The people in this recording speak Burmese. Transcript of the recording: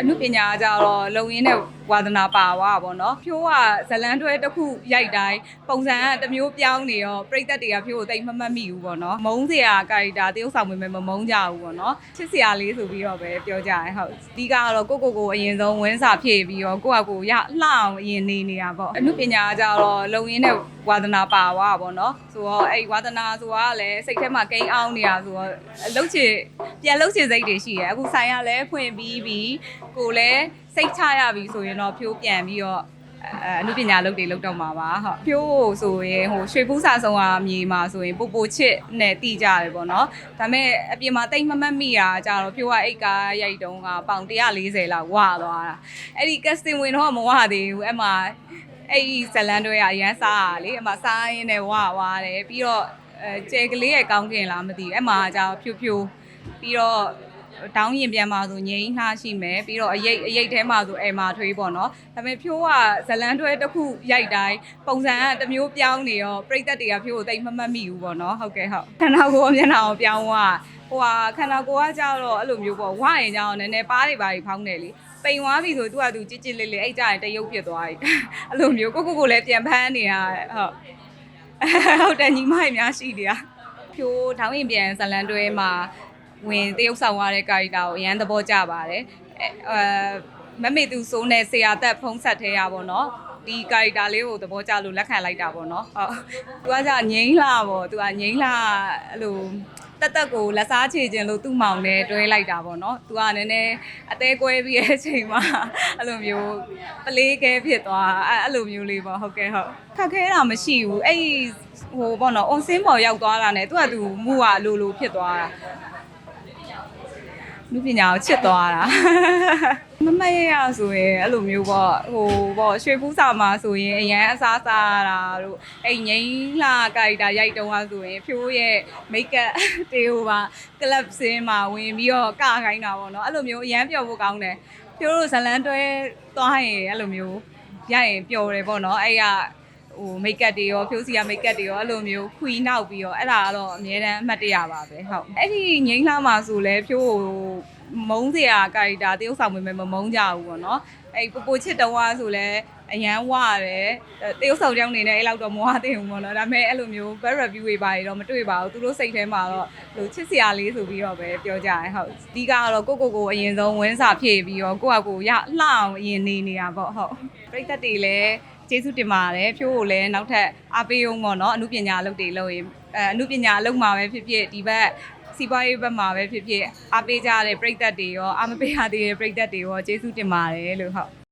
အမှုပညာကြတော့လုံရင်းနဲ့ဝါသနာပါသွားတာပေါ့နော်ဖြိုးကဇလန်းတွဲတစ်ခုရိုက်တိုင်းပုံစံကတစ်မျိုးပြောင်းနေရောပြိသက်တွေကဖြိုးကိုတိတ်မမှတ်မိဘူးပေါ့နော်မုန်းစရာကာရီတာတရုပ်ဆောင်ဝင်မဲ့မမုန်းကြဘူးပေါ့နော်ချစ်စရာလေးဆိုပြီးတော့ပဲပြောကြရဟုတ်အဓိကတော့ကိုကိုကိုအရင်ဆုံးဝင်းစာဖြည့်ပြီးတော့ကိုကကိုရလှအောင်အရင်နေနေတာပေါ့အမှုပညာကြတော့လုံရင်းနဲ့ဝါသနာပါသွားတာပေါ့နော်ဆိုတော့အဲ့ဝါသနာဆိုတာကလည်းစိတ်ထဲမှာကိန်းအောင်နေတာဆိုတော့အလုပ်ချင်ပြန်လုပ်ချင်စိတ်တွေရှိတယ်အခုဆိုင်ကလည်းဖွင့်ပြီးပြီး ကိုလည်းစိတ်ချရပြီဆိုရင်တော့ဖြိုးပြန်ပြီးတော့အဲအမှုပညာလုပ်တွေလုပ်တော့မှာပါဟုတ်ဖြိုးကိုဆိုရင်ဟိုရွှေဖူးစာဆုံးဟာမြေမှာဆိုရင်ပိုပိုချစ်နဲ့တီးကြတယ်ပေါ့နော်ဒါပေမဲ့အပြင်မှာတိတ်မမတ်မိတာကြတော့ဖြိုးကအိတ်ကားရိုက်တုံးကပေါင်140လောက်ဝါသွားတာအဲ့ဒီ casting ဝင်တော့မဝသေးဘူးအဲ့မှာအဲ့ဒီဇလန်တွေကအရန်စားရလေအမစားရင်းနဲ့ဝါဝါတယ်ပြီးတော့အဲကျဲကလေးရဲ့ကောင်းကင်လားမသိဘူးအဲ့မှာကျတော့ဖြူဖြူပြီးတော့ တောင်းရင်ပြန်มาဆိုငိမ့်နှားရှိမယ်ပြီးတော့အရိတ်အရိတ်ထဲမှာဆိုအဲမာထွေးပေါ့နော်ဒါပေမဲ့ဖြိုးကဇလန်တွဲတစ်ခုရိုက်တိုင်းပုံစံကတစ်မျိုးပြောင်းနေရောပြိသက်တွေကဖြိုးကိုတိတ်မမှတ်မိဘူးပေါ့နော်ဟုတ်ကဲ့ဟုတ်ခန္ဓာကိုယ်အမျက်နှာကိုပြောင်းသွားဟိုဟာခန္ဓာကိုယ်ကကြတော့အဲ့လိုမျိုးပေါ့ဝါရင်ကြတော့နည်းနည်းပါးတွေပါတွေဖောင်းတယ်လေပိန်သွားပြီဆိုသူကသူကြစ်ကြစ်လေးလေးအဲ့ကြရင်တရုပ်ဖြစ်သွားပြီအဲ့လိုမျိုးကိုကိုကိုလည်းပြန်ဖမ်းနေရဟုတ်ဟုတ်တယ်ညီမတွေများရှိတယ်ဖြိုးထောင်းရင်ပြန်ဇလန်တွဲမှာ ဝင်တရုပ်ဆောင်ရတဲ့ကာရီတာကိုအရန်သဘောကျပါတယ်အဲမမေသူစိုးနဲ့ဆရာသက်ဖုံးဆက်သေးရပါတော့ဒီကာရီတာလေးကိုသဘောကျလို့လက်ခံလိုက်တာပေါ့နော်ဟုတ်သူကじゃငိမ့်လာပေါ့သူကငိမ့်လာအဲ့လိုတက်တက်ကိုလက်စားချေခြင်းလို့သူ့မောင်နဲ့တွဲလိုက်တာပေါ့နော်သူကနည်းနည်းအသေးကွဲပြီးရဲ့အချိန်မှာအဲ့လိုမျိုးပလေးကဲဖြစ်သွားအဲ့အဲ့လိုမျိုးလေးပေါ့ဟုတ်ကဲ့ဟုတ်ခက်ခဲတာမရှိဘူးအဲ့ဒီဟိုပေါ့နော်အွန်စင်းပေါ်ရောက်သွားတာနဲ့သူကသူမူကအလိုလိုဖြစ်သွားတာ လူပညာကိုချစ်သွားတာမမရရဆိုရင်အဲ့လိုမျိုးပေါ့ဟိုပေါ့ရွှေဖူးစာမှာဆိုရင်အရန်အစားစားရတာတို့အဲ့ငိမ့်လာကာရီတာရိုက်တုံးอ่ะဆိုရင်ဖြိုးရဲ့မိတ်ကပ်တေဟိုပါကလပ်စင်းမှာဝင်ပြီးတော့ကခိုင်းတာပေါ့နော်အဲ့လိုမျိုးအရန်ပျော်ဖို့ကောင်းတယ်ဖြိုးတို့ဇလန်တွဲသွားရင်အဲ့လိုမျိုးရရင်ပျော်တယ်ပေါ့နော်အဲ့က ဟိုမိတ်ကပ်တွေရောဖြိုးစီကမိတ်ကပ်တွေရောအဲ့လိုမျိုးခွီနောက်ပြီးတော့အဲ့ဒါကတော့အများတန်းအမှတ်တရပါပဲဟုတ်အဲ့ဒီငိမ့်လာမှာဆိုလဲဖြိုးဟိုမုန်းစရာကာရီတာတရုပ်ဆောင်ဝင်မဲ့မမုန်းကြဘူးပေါ့နော်အဲ့ပူပူချစ်တော်ဆိုလဲ အရန်ဝရတယ်တရုပ်ဆောင်ကြောင်းနေနဲ့အဲ့လောက်တော့မဝသေးဘူးပေါ့နော်ဒါပေမဲ့အဲ့လိုမျိုး bad review တွေပါတော့မတွေ့ပါဘူးသူတို့စိတ်ထဲမှာတော့ဟိုချစ်စရာလေးဆိုပြီးတော့ပဲပြောကြရဟုတ်အဓိကကတော့ကိုကိုကိုအရင်ဆုံးဝင်းစာဖြည့်ပြီးတော့ကိုကကိုရလှအောင်အရင်နေနေတာပေါ့ဟုတ်ပြိသက်တွေလည်းကျေးဇူးတင်ပါတယ်ဖြိုးကိုလည်းနောက်ထပ်အားပေးအောင်ပေါ့နော်အမှုပညာအလုပ်တွေလုပ်ရင်အဲအမှုပညာအလုပ်မှာပဲဖြစ်ဖြစ်ဒီဘက်စီးပွားရေးဘက်မှာပဲဖြစ်ဖြစ်အားပေးကြတဲ့ပြည်သက်တွေရောအားမပေးရသေးတဲ့ပြည်သက်တွေရောကျေးဇူးတင်ပါတယ်လို့ဟုတ်